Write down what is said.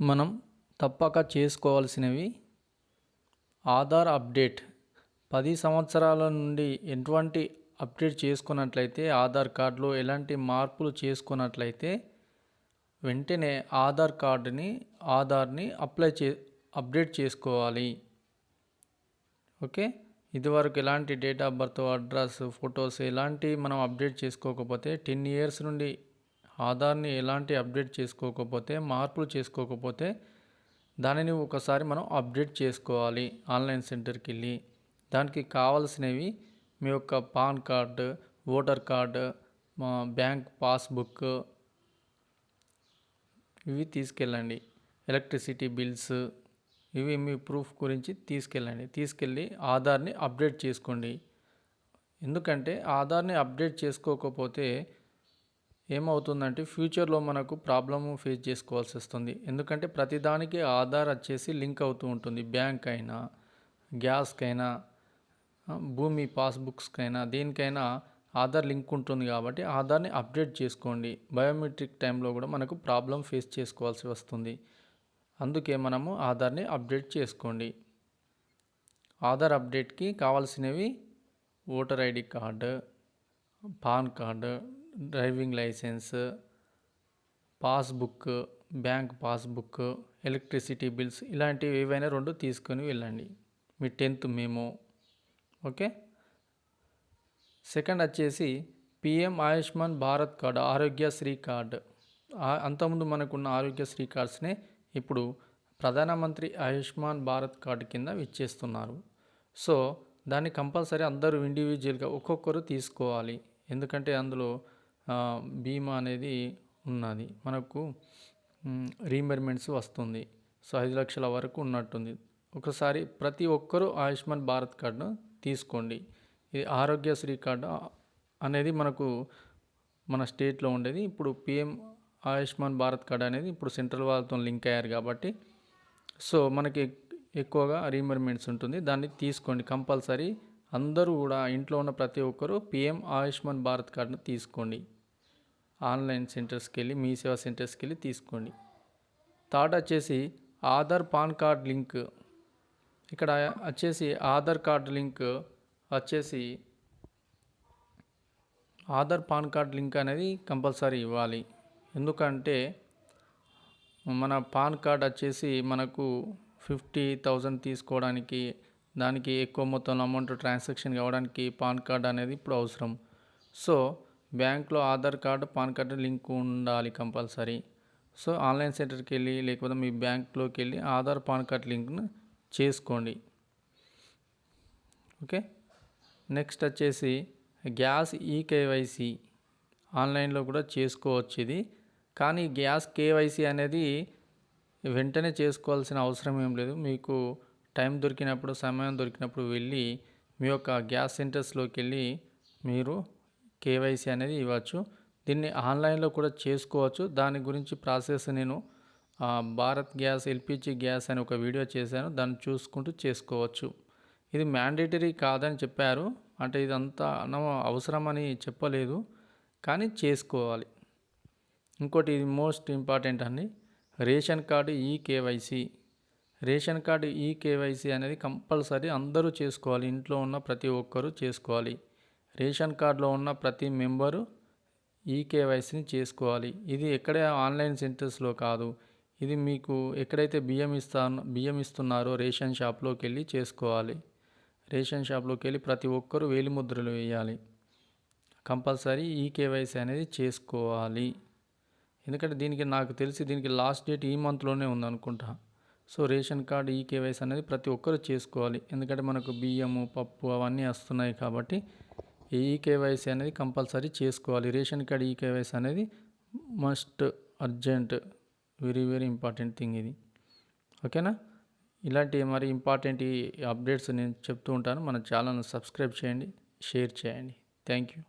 మనం తప్పక చేసుకోవాల్సినవి. ఆధార్ అప్డేట్. పది సంవత్సరాల నుండి ఎటువంటి అప్డేట్ చేసుకున్నట్లయితే ఆధార్ కార్డులో ఎలాంటి మార్పులు చేసుకున్నట్లయితే వెంటనే ఆధార్ కార్డుని ఆధార్ని అప్లై చే అప్డేట్ చేసుకోవాలి. ఓకే? ఇదివరకు ఎలాంటి date of birth address photos ఎలాంటివి మనం అప్డేట్ చేసుకోకపోతే టెన్ ఇయర్స్ నుండి ఆధార్ని ఎలాంటి అప్డేట్ చేసుకోకపోతే మార్పులు చేసుకోకపోతే దానిని ఒకసారి మనం అప్డేట్ చేసుకోవాలి. ఆన్లైన్ సెంటర్కి వెళ్ళి దానికి కావాల్సినవి మీ యొక్క పాన్ కార్డు ఓటర్ కార్డు మా బ్యాంక్ పాస్బుక్ ఇవి తీసుకెళ్ళండి. ఎలక్ట్రిసిటీ బిల్స్ ఇవి మీ ప్రూఫ్ గురించి తీసుకెళ్ళండి. తీసుకెళ్ళి ఆధార్ని అప్డేట్ చేసుకోండి. ఎందుకంటే ఆధార్ని అప్డేట్ చేసుకోకపోతే ఏమవుతుందంటే ఫ్యూచర్లో మనకు ప్రాబ్లమ్ ఫేస్ చేసుకోవాల్సి వస్తుంది. ఎందుకంటే ప్రతిదానికి ఆధార్ వచ్చేసి లింక్ అవుతూ ఉంటుంది. బ్యాంక్ అయినా గ్యాస్కైనా భూమి పాస్బుక్స్కైనా దేనికైనా ఆధార్ లింక్ ఉంటుంది కాబట్టి ఆధార్ని అప్డేట్ చేసుకోండి. బయోమెట్రిక్ టైంలో కూడా మనకు ప్రాబ్లం ఫేస్ చేసుకోవాల్సి వస్తుంది. అందుకే మనము ఆధార్ని అప్డేట్ చేసుకోండి. ఆధార్ అప్డేట్కి కావాల్సినవి voter ID card PAN card driving licence passbook bank passbook electricity bills ఇలాంటివి ఏవైనా రెండు తీసుకొని వెళ్ళండి. మీ టెన్త్ మేము. ఓకే? సెకండ్ వచ్చేసి PM Ayushman Bharat card Arogyasri card. అంతకుముందు మనకున్న ఆరోగ్యశ్రీ కార్డ్స్నే ఇప్పుడు ప్రధానమంత్రి ఆయుష్మాన్ భారత్ కార్డు కింద ఇచ్చేస్తున్నారు సో దాన్ని కంపల్సరీ అందరూ ఇండివిజువల్గా ఒక్కొక్కరు తీసుకోవాలి. ఎందుకంటే అందులో బీమా అనేది ఉన్నది. మనకు రీమెర్మెంట్స్ వస్తుంది. సో ఐదు లక్షల వరకు ఉన్నట్టుంది. ఒకసారి ప్రతి ఒక్కరూ ఆయుష్మాన్ భారత్ కార్డును తీసుకోండి. ఇది ఆరోగ్యశ్రీ కార్డు అనేది మనకు మన స్టేట్లో ఉండేది. ఇప్పుడు పిఎం ఆయుష్మాన్ భారత్ కార్డు అనేది ఇప్పుడు సెంట్రల్ వాళ్ళతో లింక్ అయ్యారు కాబట్టి సో మనకి ఎక్కువగా రీమెర్మెంట్స్ ఉంటుంది. దాన్ని తీసుకోండి. కంపల్సరీ అందరూ కూడా ఇంట్లో ఉన్న ప్రతి ఒక్కరూ పిఎం ఆయుష్మాన్ భారత్ కార్డును తీసుకోండి. ఆన్లైన్ సెంటర్స్కి వెళ్ళి మీ సేవా సెంటర్స్కి వెళ్ళి తీసుకోండి. థర్డ్ వచ్చేసి ఆధార్ పాన్ కార్డ్ లింక్. ఇక్కడ వచ్చేసి ఆధార్ కార్డ్ లింక్ వచ్చేసి ఆధార్ పాన్ కార్డ్ లింక్ అనేది కంపల్సరీ ఇవ్వాలి. ఎందుకంటే మన పాన్ కార్డ్ వచ్చేసి మనకు ఫిఫ్టీ థౌజండ్ తీసుకోవడానికి దానికి ఎక్కువ మొత్తంలో అమౌంట్ ట్రాన్సాక్షన్ కావడానికి పాన్ కార్డ్ అనేది ఇప్పుడు అవసరం. సో బ్యాంక్లో Aadhaar card PAN card link ఉండాలి కంపల్సరీ. సో ఆన్లైన్ సెంటర్కి వెళ్ళి లేకపోతే మీ బ్యాంక్లోకి వెళ్ళి ఆధార్ పాన్ కార్డ్ లింక్ను చేసుకోండి. ఓకే? నెక్స్ట్ వచ్చేసి గ్యాస్ ఈకేవైసీ ఆన్లైన్లో కూడా చేసుకోవచ్చు ఇది. కానీ గ్యాస్ కేవైసీ అనేది వెంటనే చేసుకోవాల్సిన అవసరం ఏం లేదు. మీకు టైం దొరికినప్పుడు సమయం దొరికినప్పుడు వెళ్ళి మీ యొక్క గ్యాస్ సెంటర్స్లోకి వెళ్ళి మీరు కేవైసీ అనేది ఇవ్వచ్చు. దీన్ని ఆన్లైన్లో కూడా చేసుకోవచ్చు. దాని గురించి ప్రాసెస్ నేను భారత్ గ్యాస్ ఎల్పిజి గ్యాస్ అని ఒక వీడియో చేశాను. దాన్ని చూసుకుంటూ చేసుకోవచ్చు. ఇది మ్యాండేటరీ కాదని చెప్పారు. అంటే ఇదంతా అవసరమని చెప్పలేదు. కానీ చేసుకోవాలి. ఇంకోటి ఇది మోస్ట్ ఇంపార్టెంట్ అండి. Ration card e KYC. Ration card e KYC అనేది కంపల్సరీ అందరూ చేసుకోవాలి. ఇంట్లో ఉన్న ప్రతి ఒక్కరూ చేసుకోవాలి. రేషన్ కార్డులో ఉన్న ప్రతి మెంబరు ఈ కేవైసీని చేసుకోవాలి. ఇది ఎక్కడే ఆన్లైన్ సెంటర్స్లో కాదు. ఇది మీకు ఎక్కడైతే బియ్యం ఇస్తా బియ్యం ఇస్తున్నారో రేషన్ షాప్లోకి వెళ్ళి చేసుకోవాలి. రేషన్ షాప్లోకి వెళ్ళి ప్రతి ఒక్కరూ వేలిముద్రలు వేయాలి. కంపల్సరీ ఈ కేవైసీ అనేది చేసుకోవాలి. ఎందుకంటే దీనికి నాకు తెలిసి దీనికి లాస్ట్ డేట్ ఈ మంత్లోనే ఉందనుకుంటా. So ration card e KYC అనేది ప్రతి ఒక్కరు చేసుకోవాలి. ఎందుకంటే మనకు బియ్యము పప్పు అవన్నీ వస్తున్నాయి కాబట్టి ఈ కేవైసీ అనేది కంపల్సరీ చేసుకోవాలి. రేషన్ కార్డు ఈ కేవైసీ అనేది must urgent very very important thing ఇది. ఓకేనా? ఇలాంటి మరి ఇంపార్టెంట్ అప్డేట్స్ నేను చెప్తూ ఉంటాను. మన ఛానల్ను సబ్స్క్రైబ్ చేయండి షేర్ చేయండి. Thank you.